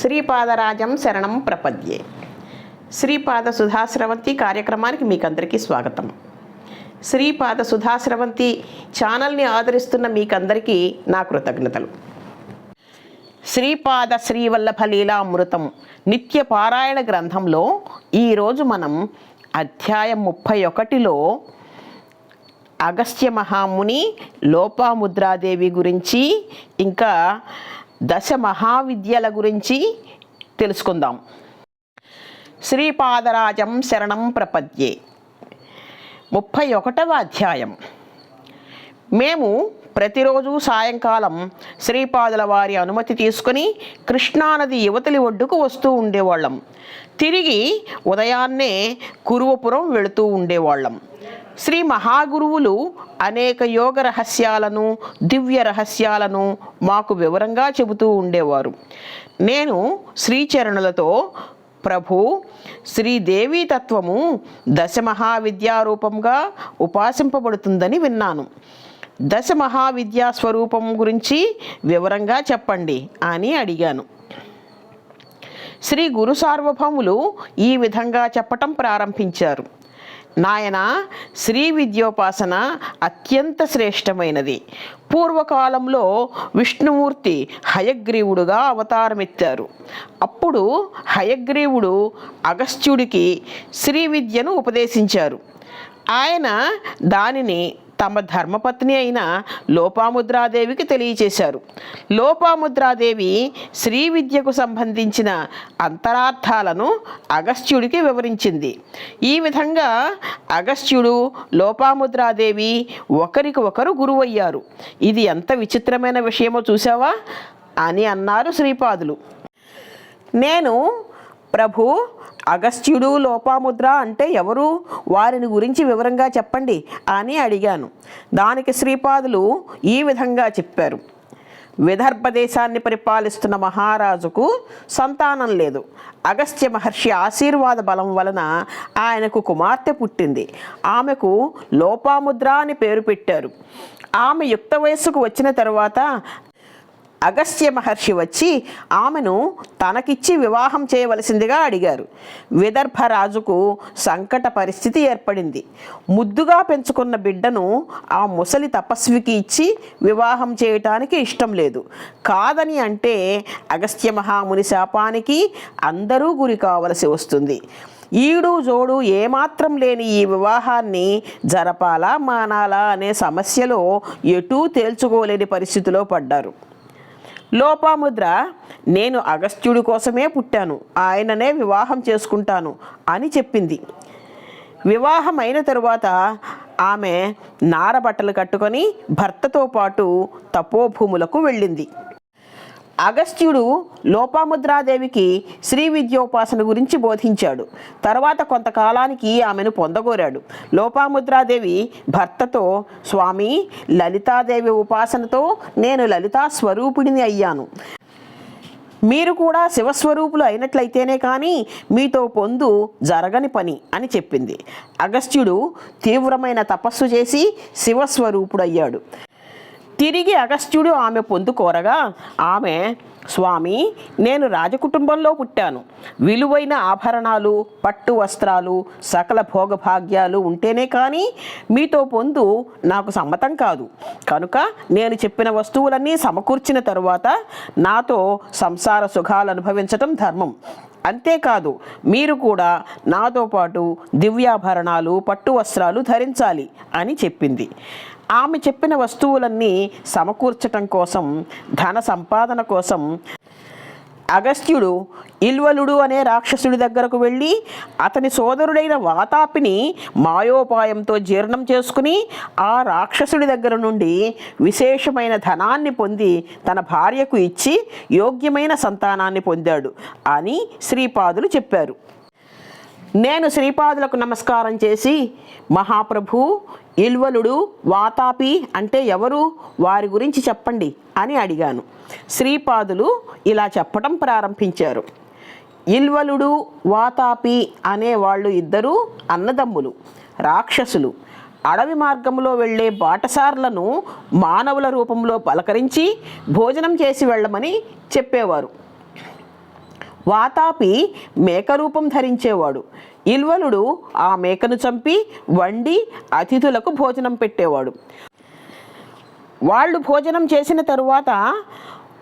శ్రీపాదరాజం శరణం ప్రపద్యే. శ్రీపాద సుధాశ్రవంతి కార్యక్రమానికి మీకందరికీ స్వాగతం. శ్రీపాద సుధాశ్రవంతి ఛానల్ని ఆదరిస్తున్న మీకందరికీ నా కృతజ్ఞతలు. శ్రీపాద శ్రీవల్లభ లీలామృతం నిత్య పారాయణ గ్రంథంలో ఈరోజు మనం అధ్యాయం ముప్పై ఒకటిలో అగస్త్య మహాముని లోపాముద్రాదేవి గురించి ఇంకా దశ మహావిద్యల గురించి తెలుసుకుందాం. శ్రీపాదరాజం శరణం ప్రపద్యే. ముప్పై ఒకటవ అధ్యాయం. మేము ప్రతిరోజు సాయంకాలం శ్రీపాదుల వారి అనుమతి తీసుకుని కృష్ణానది యువతలి ఒడ్డుకు వస్తూ ఉండేవాళ్ళం. తిరిగి ఉదయాన్నే కురువపురం వెళుతూ ఉండేవాళ్ళం. శ్రీ మహాగురువులు అనేక యోగ రహస్యాలను దివ్య రహస్యాలను మాకు వివరంగా చెబుతూ ఉండేవారు. నేను శ్రీచరణులతో ప్రభు శ్రీదేవీ తత్వము దశ మహావిద్యారూపంగా ఉపాసింపబడుతుందని విన్నాను. దశ మహావిద్యా స్వరూపం గురించి వివరంగా చెప్పండి అని అడిగాను. శ్రీ గురు సార్వభౌములు ఈ విధంగా చెప్పటం ప్రారంభించారు. నాయన శ్రీ విద్యోపాసన అత్యంత శ్రేష్టమైనది. పూర్వకాలంలో విష్ణుమూర్తి హయగ్రీవుడుగా అవతారమెత్తారు. అప్పుడు హయగ్రీవుడు అగస్త్యుడికి శ్రీ విద్యను ఉపదేశించారు. ఆయన దానిని తమ ధర్మపత్ని అయిన లోపాముద్రాదేవికి తెలియచేశారు. లోపాముద్రాదేవి శ్రీ విద్యకు సంబంధించిన అంతరార్థాలను అగస్త్యుడికి వివరించింది. ఈ విధంగా అగస్త్యుడు లోపాముద్రాదేవి ఒకరికి ఒకరు గురువయ్యారు. ఇది ఎంత విచిత్రమైన విషయమో చూసావా అని అన్నారు శ్రీపాదులు. నేను ప్రభు అగస్త్యుడు లోపాముద్ర అంటే ఎవరు? వారిని గురించి వివరంగా చెప్పండి అని అడిగాను. దానికి శ్రీపాదులు ఈ విధంగా చెప్పారు. విదర్భ దేశాన్ని పరిపాలిస్తున్న మహారాజుకు సంతానం లేదు. అగస్త్య మహర్షి ఆశీర్వాద బలం వలన ఆయనకు కుమార్తె పుట్టింది. ఆమెకు లోపాముద్ర అని పేరు పెట్టారు. ఆమె యుక్త వయస్సుకు వచ్చిన తర్వాత అగస్త్య మహర్షి వచ్చి ఆమెను తనకిచ్చి వివాహం చేయవలసిందిగా అడిగారు. విదర్భ రాజుకు సంకట పరిస్థితి ఏర్పడింది. ముద్దుగా పెంచుకున్న బిడ్డను ఆ ముసలి తపస్వికి ఇచ్చి వివాహం చేయటానికి ఇష్టం లేదు. కాదని అంటే అగస్త్య మహాముని శాపానికి అందరూ గురి కావలసి వస్తుంది. ఈడు జోడు ఏమాత్రం లేని ఈ వివాహాన్ని జరపాలా మానాలా అనే సమస్యలో ఎటూ తేల్చుకోలేని పరిస్థితిలో పడ్డారు. లోపాముద్ర నేను అగస్త్యుడి కోసమే పుట్టాను ఆయననే వివాహం చేసుకుంటాను అని చెప్పింది. వివాహం అయిన తరువాత ఆమె నారబట్టలు కట్టుకొని భర్తతో పాటు తపోభూములకు వెళ్ళింది. అగస్త్యుడు లోపాముద్రాదేవికి శ్రీ విద్యోపాసన గురించి బోధించాడు. తర్వాత కొంతకాలానికి ఆమెను పొందగోరాడు. లోపాముద్రాదేవి భర్తతో స్వామి లలితాదేవి ఉపాసనతో నేను లలితా స్వరూపిణిని అయ్యాను. మీరు కూడా శివస్వరూపులు అయినట్లయితేనే కానీ మీతో పొందు జరగని పని అని చెప్పింది. అగస్త్యుడు తీవ్రమైన తపస్సు చేసి శివస్వరూపుడయ్యాడు. తిరిగి అగస్త్యుడు ఆమె పొందుకోరగా ఆమె స్వామి నేను రాజకుటుంబంలో పుట్టాను. విలువైన ఆభరణాలు పట్టు వస్త్రాలు సకల భోగభాగ్యాలు ఉంటేనే కానీ మీతో పొందు నాకు సమ్మతం కాదు. కనుక నేను చెప్పిన వస్తువులన్నీ సమకూర్చిన తరువాత నాతో సంసార సుఖాలు అనుభవించటం ధర్మం. అంతేకాదు మీరు కూడా నాతో పాటు దివ్యాభరణాలు పట్టు వస్త్రాలు ధరించాలి అని చెప్పింది. ఆమె చెప్పిన వస్తువులన్నీ సమకూర్చటం కోసం ధన సంపాదన కోసం అగస్త్యుడు ఇల్వలుడు అనే రాక్షసుడి దగ్గరకు వెళ్ళి అతని సోదరుడైన వాతాపిని మాయోపాయంతో జీర్ణం చేసుకుని ఆ రాక్షసుడి దగ్గర నుండి విశేషమైన ధనాన్ని పొంది తన భార్యకు ఇచ్చి యోగ్యమైన సంతానాన్ని పొందాడు అని శ్రీపాదులు చెప్పారు. నేను శ్రీపాదులకు నమస్కారం చేసి మహాప్రభు ఇల్వలుడు వాతాపి అంటే ఎవరు? వారి గురించి చెప్పండి అని అడిగాను. శ్రీపాదులు ఇలా చెప్పటం ప్రారంభించారు. ఇల్వలుడు వాతాపి అనే వాళ్ళు ఇద్దరు అన్నదమ్ములు రాక్షసులు. అడవి మార్గంలో వెళ్ళే బాటసార్లను మానవుల రూపంలో పలకరించి భోజనం చేసి వెళ్ళమని చెప్పేవారు. వాతాపి మేక రూపం ధరించేవాడు. ఇల్వలుడు ఆ మేకను చంపి వండి అతిథులకు భోజనం పెట్టేవాడు. వాళ్ళు భోజనం చేసిన తరువాత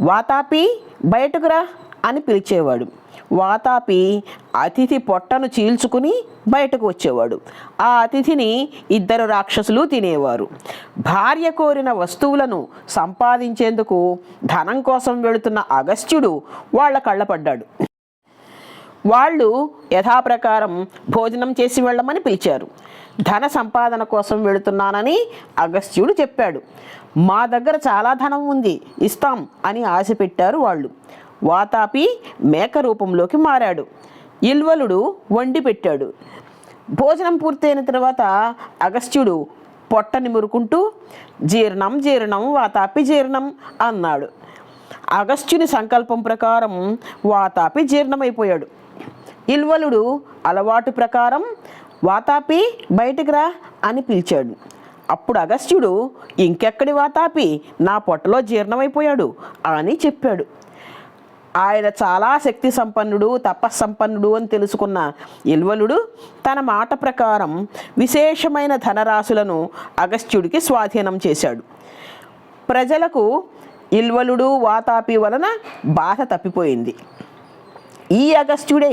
వాతాపి బయటకు రా. అని పిలిచేవాడు. వాతాపి అతిథి పొట్టను చీల్చుకుని బయటకు వచ్చేవాడు. ఆ అతిథిని ఇద్దరు రాక్షసులు తినేవారు. భార్య కోరిన వస్తువులను సంపాదించేందుకు ధనం కోసం వెళుతున్న అగస్త్యుడు వాళ్ళ కళ్ళపడ్డాడు వాళ్ళు యథాప్రకారం భోజనం చేసి వెళ్ళమని పిలిచారు. ధన సంపాదన కోసం వెళుతున్నానని అగస్త్యుడు చెప్పాడు. మా దగ్గర చాలా ధనం ఉంది ఇస్తాం అని ఆశ పెట్టారు వాళ్ళు. వాతాపి మేక రూపంలోకి మారాడు. ఇల్వలుడు వండి పెట్టాడు. భోజనం పూర్తయిన తర్వాత అగస్త్యుడు పొట్ట నిమురుకుంటూ జీర్ణం జీర్ణం వాతాపి జీర్ణం అన్నాడు. అగస్త్యుని సంకల్పం ప్రకారం వాతాపి జీర్ణమైపోయాడు. ఇల్వలుడు అలవాటు ప్రకారం వాతాపి బయటికి రా అని పిలిచాడు. అప్పుడు అగస్త్యుడు ఇంకెక్కడి వాతాపి? నా పొట్టలో జీర్ణమైపోయాడు అని చెప్పాడు. ఆయన చాలా శక్తి సంపన్నుడు తపస్సంపన్నుడు అని తెలుసుకున్న ఇల్వలుడు తన మాట ప్రకారం విశేషమైన ధనరాశులను అగస్త్యుడికి స్వాధీనం చేశాడు. ప్రజలకు ఇల్వలుడు వాతాపి వలన బాధ తప్పిపోయింది. ఈ అగస్త్యుడే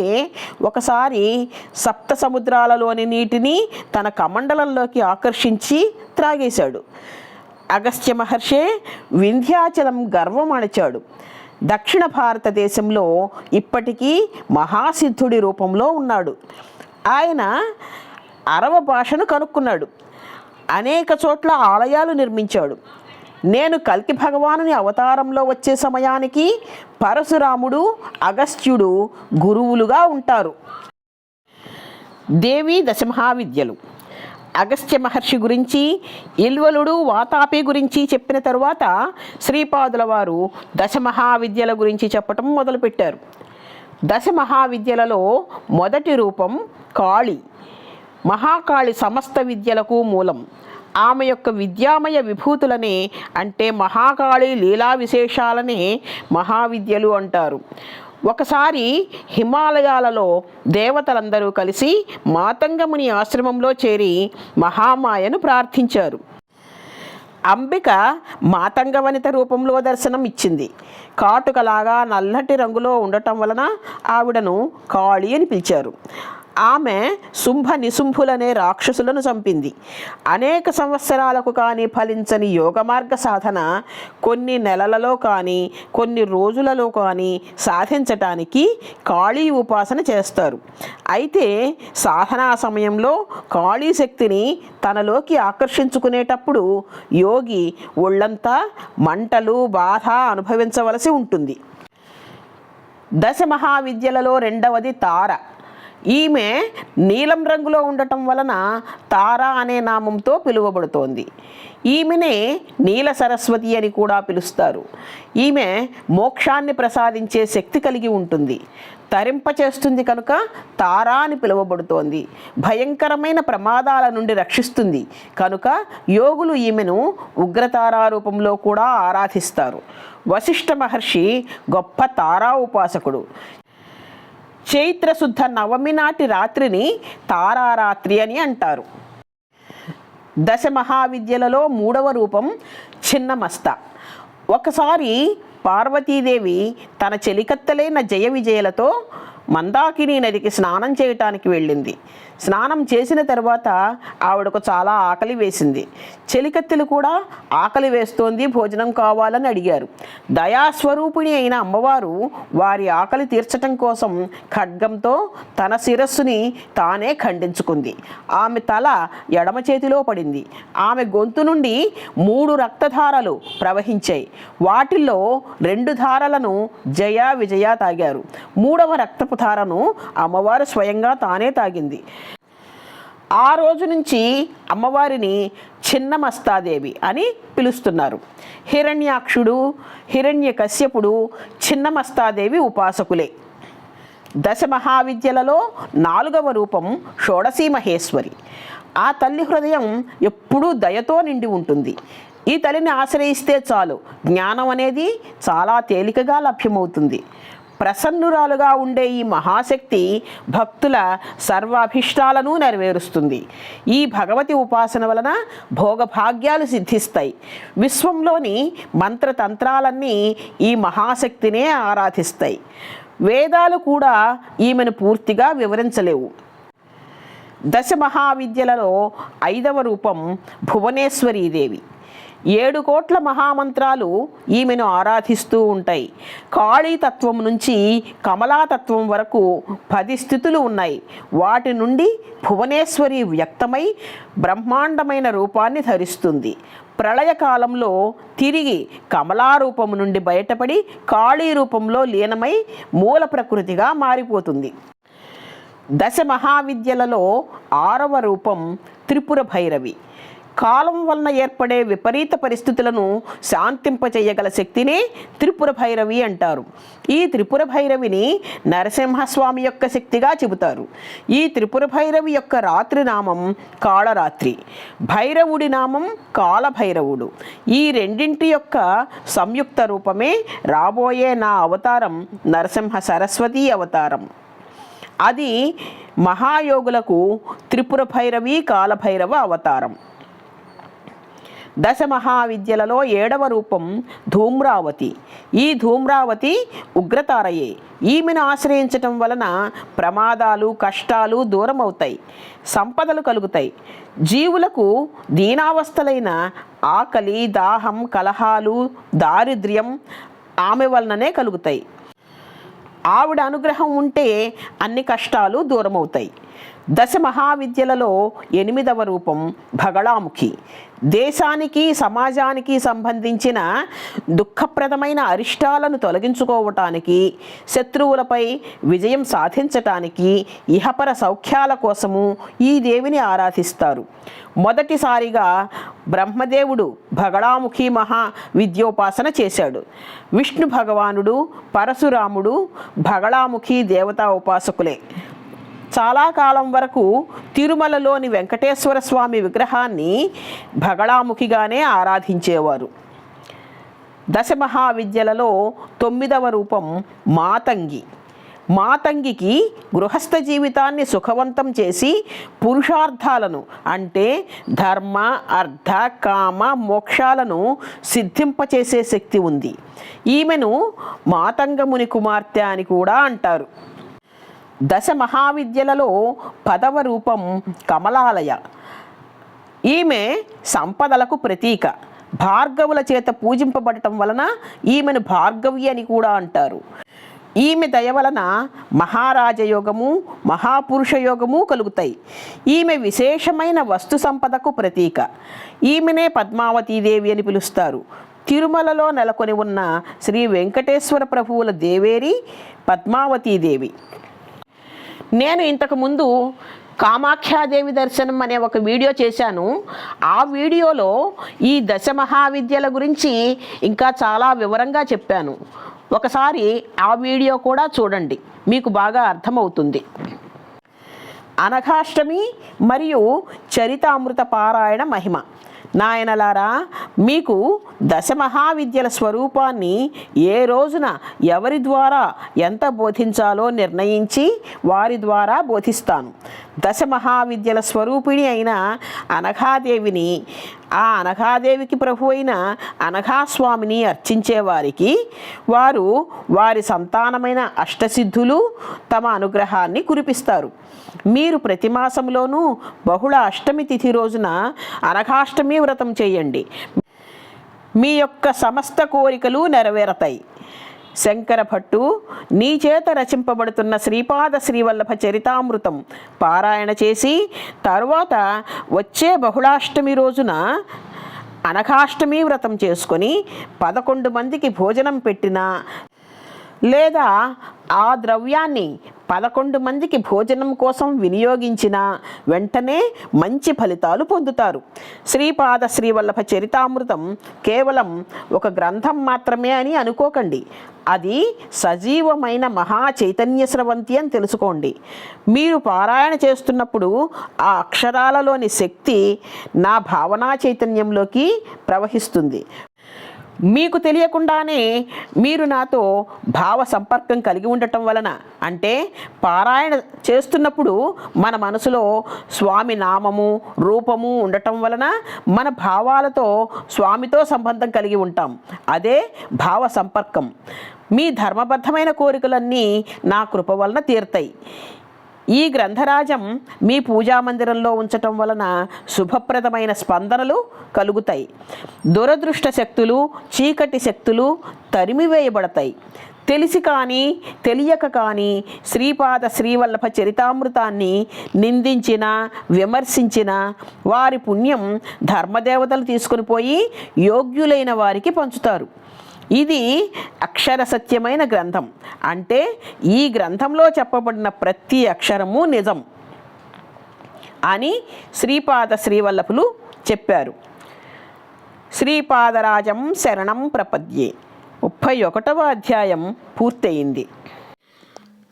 ఒకసారి సప్త సముద్రాలలోని నీటిని తన కమండలంలోకి ఆకర్షించి త్రాగేశాడు. అగస్త్య మహర్షే వింధ్యాచలం గర్వం అణచాడు. దక్షిణ భారతదేశంలో ఇప్పటికీ మహాసిద్ధుడి రూపంలో ఉన్నాడు. ఆయన అరవ భాషను కనుక్కున్నాడు. అనేక చోట్ల ఆలయాలు నిర్మించాడు. నేను కల్కి భగవానుని అవతారంలో వచ్చే సమయానికి పరశురాముడు అగస్త్యుడు గురువులుగా ఉంటారు. దేవి దశమహావిద్యలు. అగస్త్య మహర్షి గురించి ఇల్వలుడు వాతాపి గురించి చెప్పిన తరువాత శ్రీపాదుల వారు దశమహావిద్యల గురించి చెప్పటం మొదలుపెట్టారు. దశమహావిద్యలలో మొదటి రూపం కాళి. మహాకాళి సమస్త విద్యలకు మూలం. ఆమె యొక్క విద్యామయ విభూతులనే అంటే మహాకాళి లీలా విశేషాలనే మహావిద్యలు అంటారు. ఒకసారి హిమాలయాలలో దేవతలందరూ కలిసి మాతంగముని ఆశ్రమంలో చేరి మహామాయను ప్రార్థించారు. అంబిక మాతంగ వనిత రూపంలో దర్శనం ఇచ్చింది. కాటుకలాగా నల్లటి రంగులో ఉండటం వలన ఆవిడను కాళి అని పిలిచారు. ఆమె శుంభ నిశుంభులనే రాక్షసులను చంపింది. అనేక సంవత్సరాలకు కానీ ఫలించని యోగ మార్గ సాధన కొన్ని నెలలలో కానీ కొన్ని రోజులలో కానీ సాధించటానికి కాళీ ఉపాసన చేస్తారు. అయితే సాధనా సమయంలో కాళీ శక్తిని తనలోకి ఆకర్షించుకునేటప్పుడు యోగి ఒళ్ళంతా మంటలు బాధ అనుభవించవలసి ఉంటుంది. దశ మహావిద్యలలో రెండవది తార. ఈమె నీలం రంగులో ఉండటం వలన తారా అనే నామంతో పిలువబడుతోంది. ఈమెనే నీల సరస్వతి అని కూడా పిలుస్తారు. ఈమె మోక్షాన్ని ప్రసాదించే శక్తి కలిగి ఉంటుంది. తరింపచేస్తుంది కనుక తారా అని పిలువబడుతోంది. భయంకరమైన ప్రమాదాల నుండి రక్షిస్తుంది. కనుక యోగులు ఈమెను ఉగ్రతారా రూపంలో కూడా ఆరాధిస్తారు. వశిష్ఠ మహర్షి గొప్ప తారా ఉపాసకుడు. చైత్ర శుద్ధ నవమి నాటి రాత్రిని తారారాత్రి అని అంటారు. దశ మహావిద్యలలో మూడవ రూపం చిన్నమస్త. ఒకసారి పార్వతీదేవి తన చెలికత్తలైన జయ విజయలతో మందాకిని నదికి స్నానం చేయటానికి వెళ్ళింది. స్నానం చేసిన తర్వాత ఆవిడకు చాలా ఆకలి వేసింది. చెలికత్తెలు కూడా ఆకలి వేస్తోంది భోజనం కావాలని అడిగారు. దయాస్వరూపిణి అయిన అమ్మవారు వారి ఆకలి తీర్చటం కోసం ఖడ్గంతో తన శిరస్సుని తానే ఖండించుకుంది. ఆమె తల ఎడమ చేతిలో పడింది. ఆమె గొంతు నుండి మూడు రక్తధారలు ప్రవహించాయి. వాటిల్లో రెండు ధారలను జయ విజయ తాగారు. మూడవ రక్తపు ధారను అమ్మవారు స్వయంగా తానే తాగింది. ఆ రోజు నుంచి అమ్మవారిని చిన్నమస్తాదేవి అని పిలుస్తున్నారు. హిరణ్యాక్షుడు హిరణ్య కశ్యపుడు చిన్నమస్తాదేవి ఉపాసకులే. దశ మహావిద్యలలో నాలుగవ రూపం షోడశీ మహేశ్వరి ఆ తల్లి హృదయం ఎప్పుడూ దయతో నిండి ఉంటుంది. ఈ తల్లిని ఆశ్రయిస్తే చాలు. జ్ఞానం అనేది చాలా తేలికగా లభ్యమవుతుంది. ప్రసన్నురాలుగా ఉండే ఈ మహాశక్తి భక్తుల సర్వాభిష్టాలను నెరవేరుస్తుంది. ఈ భగవతి ఉపాసన వలన భోగభాగ్యాలు సిద్ధిస్తాయి. విశ్వంలోని మంత్రతంత్రాలన్నీ ఈ మహాశక్తినే ఆరాధిస్తాయి. వేదాలు కూడా ఈమెను పూర్తిగా వివరించలేవు. దశ మహావిద్యలలో ఐదవ రూపం భువనేశ్వరీదేవి. ఏడు కోట్ల మహామంత్రాలు ఈమెను ఆరాధిస్తూ ఉంటాయి. కాళీతత్వం నుంచి కమలాతత్వం వరకు పది స్థితులు ఉన్నాయి. వాటి నుండి భువనేశ్వరి వ్యక్తమై బ్రహ్మాండమైన రూపాన్ని ధరిస్తుంది. ప్రళయకాలంలో తిరిగి కమలారూపం నుండి బయటపడి కాళీ రూపంలో లీనమై మూల ప్రకృతిగా మారిపోతుంది. దశ మహావిద్యలలో ఆరవ రూపం త్రిపుర భైరవి. కాలం వలన ఏర్పడే విపరీత పరిస్థితులను శాంతింపచేయగల శక్తిని త్రిపుర భైరవి అంటారు. ఈ త్రిపుర భైరవిని నరసింహస్వామి యొక్క శక్తిగా చెబుతారు. ఈ త్రిపుర భైరవి యొక్క రాత్రి నామం కాళరాత్రి. భైరవుడి నామం కాలభైరవుడు. ఈ రెండింటి యొక్క సంయుక్త రూపమే రాబోయే నా అవతారం నరసింహ సరస్వతి అవతారం. అది మహాయోగులకు త్రిపుర భైరవి కాలభైరవ అవతారం. దశ మహావిద్యలలో ఏడవ రూపం ధూమ్రావతి. ఈ ధూమ్రావతి ఉగ్రతారయే. ఈమెను ఆశ్రయించటం వలన ప్రమాదాలు కష్టాలు దూరం అవుతాయి సంపదలు కలుగుతాయి. జీవులకు దీనావస్థలైన ఆకలి దాహం కలహాలు దారిద్ర్యం ఆమె వలననే కలుగుతాయి. ఆవిడ అనుగ్రహం ఉంటే అన్ని కష్టాలు దూరమవుతాయి. దశ మహావిద్యలలో ఎనిమిదవ రూపం భగళాముఖి. దేశానికి సమాజానికి సంబంధించిన దుఃఖప్రదమైన అరిష్టాలను తొలగించుకోవటానికి శత్రువులపై విజయం సాధించటానికి ఇహపర సౌఖ్యాల కోసము ఈ దేవిని ఆరాధిస్తారు. మొదటిసారిగా బ్రహ్మదేవుడు భగళాముఖి మహా విద్యోపాసన చేశాడు. విష్ణు భగవానుడు పరశురాముడు భగడాముఖి దేవతా ఉపాసకులే. చాలా కాలం వరకు తిరుమలలోని వెంకటేశ్వర స్వామి విగ్రహాన్ని భగళాముఖిగానే ఆరాధించేవారు. దశ మహావిద్యలలో తొమ్మిదవ రూపం మాతంగి. మాతంగికి గృహస్థ జీవితాన్ని సుఖవంతం చేసి పురుషార్థాలను అంటే ధర్మ అర్థ కామ మోక్షాలను సిద్ధింపచేసే శక్తి ఉంది. ఈమెను మాతంగముని కుమార్తె అని కూడా అంటారు. దశ మహావిద్యలలో పదవ రూపం కమలాలయ. ఈమె సంపదలకు ప్రతీక. భార్గవుల చేత పూజింపబడటం వలన ఈమెను భార్గవి అని కూడా అంటారు. ఈమె దయ వలన మహారాజయోగము మహాపురుష యోగము కలుగుతాయి. ఈమె విశేషమైన వస్తు సంపదకు ప్రతీక. ఈమెనే పద్మావతీదేవి అని పిలుస్తారు. తిరుమలలో నెలకొని ఉన్న శ్రీ వెంకటేశ్వర ప్రభువుల దేవేరి పద్మావతీదేవి. నేను ఇంతకుముందు కామాఖ్యాదేవి దర్శనం అనే ఒక వీడియో చేశాను. ఆ వీడియోలో ఈ దశ మహావిద్యల గురించి ఇంకా చాలా వివరంగా చెప్పాను. ఒకసారి ఆ వీడియో కూడా చూడండి. మీకు బాగా అర్థమవుతుంది. అనఘాష్టమి మరియు చరితామృత పారాయణ మహిమ. నాయనలారా మీకు దశ మహావిద్యల స్వరూపాన్ని ఏ రోజున ఎవరి ద్వారా ఎంత బోధించాలో నిర్ణయించి వారి ద్వారా బోధిస్తాను. దశ మహావిద్యల స్వరూపిణి అయిన అనఘాదేవిని ఆ అనఘాదేవికి ప్రభు అయిన అనఘాస్వామిని అర్చించే వారికి వారు వారి సంతానమైన అష్టసిద్ధులు తమ అనుగ్రహాన్ని కురిపిస్తారు. మీరు ప్రతి మాసంలోనూ బహుళ అష్టమి తిథి రోజున అనఘాష్టమి వ్రతం చేయండి. మీ యొక్క సమస్త కోరికలు నెరవేరతాయి. శంకర భట్టు నీ చేత రచింపబడుతున్న శ్రీపాద శ్రీవల్లభ చరితామృతం పారాయణ చేసి తరువాత వచ్చే బహుళాష్టమి రోజున అనఘాష్టమి వ్రతం చేసుకొని పదకొండు మందికి భోజనం పెట్టినా లేదా ఆ ద్రవ్యాన్ని పదకొండు మందికి భోజనం కోసం వినియోగించిన వెంటనే మంచి ఫలితాలు పొందుతారు. శ్రీపాద శ్రీవల్లభ చరితామృతం కేవలం ఒక గ్రంథం మాత్రమే అని అనుకోకండి. అది సజీవమైన మహా చైతన్య స్రవంతి అని తెలుసుకోండి. మీరు పారాయణ చేస్తున్నప్పుడు ఆ అక్షరాలలోని శక్తి నా భావనా చైతన్యంలోకి ప్రవహిస్తుంది. మీకు తెలియకుండానే మీరు నాతో భావ సంపర్కం కలిగి ఉండటం వలన అంటే పారాయణ చేస్తున్నప్పుడు మన మనసులో స్వామి నామము రూపము ఉండటం వలన మన భావాలతో స్వామితో సంబంధం కలిగి ఉంటాం. అదే భావ సంపర్కం. మీ ధర్మబద్ధమైన కోరికలన్నీ నా కృప వలన తీరుతాయి. ఈ గ్రంథరాజం మీ పూజా మందిరంలో ఉంచటం వలన శుభప్రదమైన స్పందనలు కలుగుతాయి. దురదృష్ట శక్తులు చీకటి శక్తులు తరిమివేయబడతాయి తెలిసి కానీ తెలియక కానీ శ్రీపాద శ్రీవల్లభ చరితామృతాన్ని నిందించిన విమర్శించిన వారి పుణ్యం ధర్మదేవతలు తీసుకుని పోయి యోగ్యులైన వారికి పంచుతారు. ఇది అక్షర సత్యమైన గ్రంథం. అంటే ఈ గ్రంథంలో చెప్పబడిన ప్రతి అక్షరము నిజం అని శ్రీపాద శ్రీవల్లభులు చెప్పారు. శ్రీపాదరాజం శరణం ప్రపద్యే. ముప్పై ఒకటవ అధ్యాయం పూర్తయింది.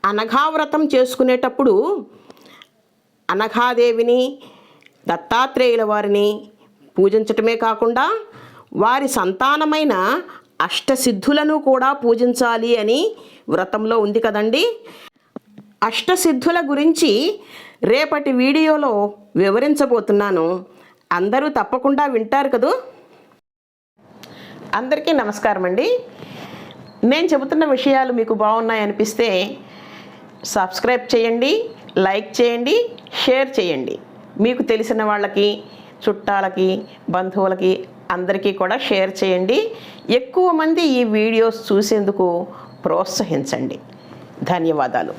అనఘావ్రతం చేసుకునేటప్పుడు అనఘాదేవిని దత్తాత్రేయుల వారిని పూజించటమే కాకుండా వారి సంతానమైన అష్టసిద్ధులను కూడా పూజించాలి అని వ్రతంలో ఉంది కదండి. అష్టసిద్ధుల గురించి రేపటి వీడియోలో వివరించబోతున్నాను. అందరూ తప్పకుండా వింటారు కదూ? అందరికీ నమస్కారం అండి. నేను చెబుతున్న విషయాలు మీకు బాగున్నాయి అనిపిస్తే సబ్స్క్రైబ్ చేయండి లైక్ చేయండి షేర్ చేయండి. మీకు తెలిసిన వాళ్ళకి చుట్టాలకి బంధువులకి అందరికీ కూడా షేర్ చేయండి. ఎక్కువ మంది ఈ వీడియోస్ చూసేందుకు ప్రోత్సహించండి. ధన్యవాదాలు.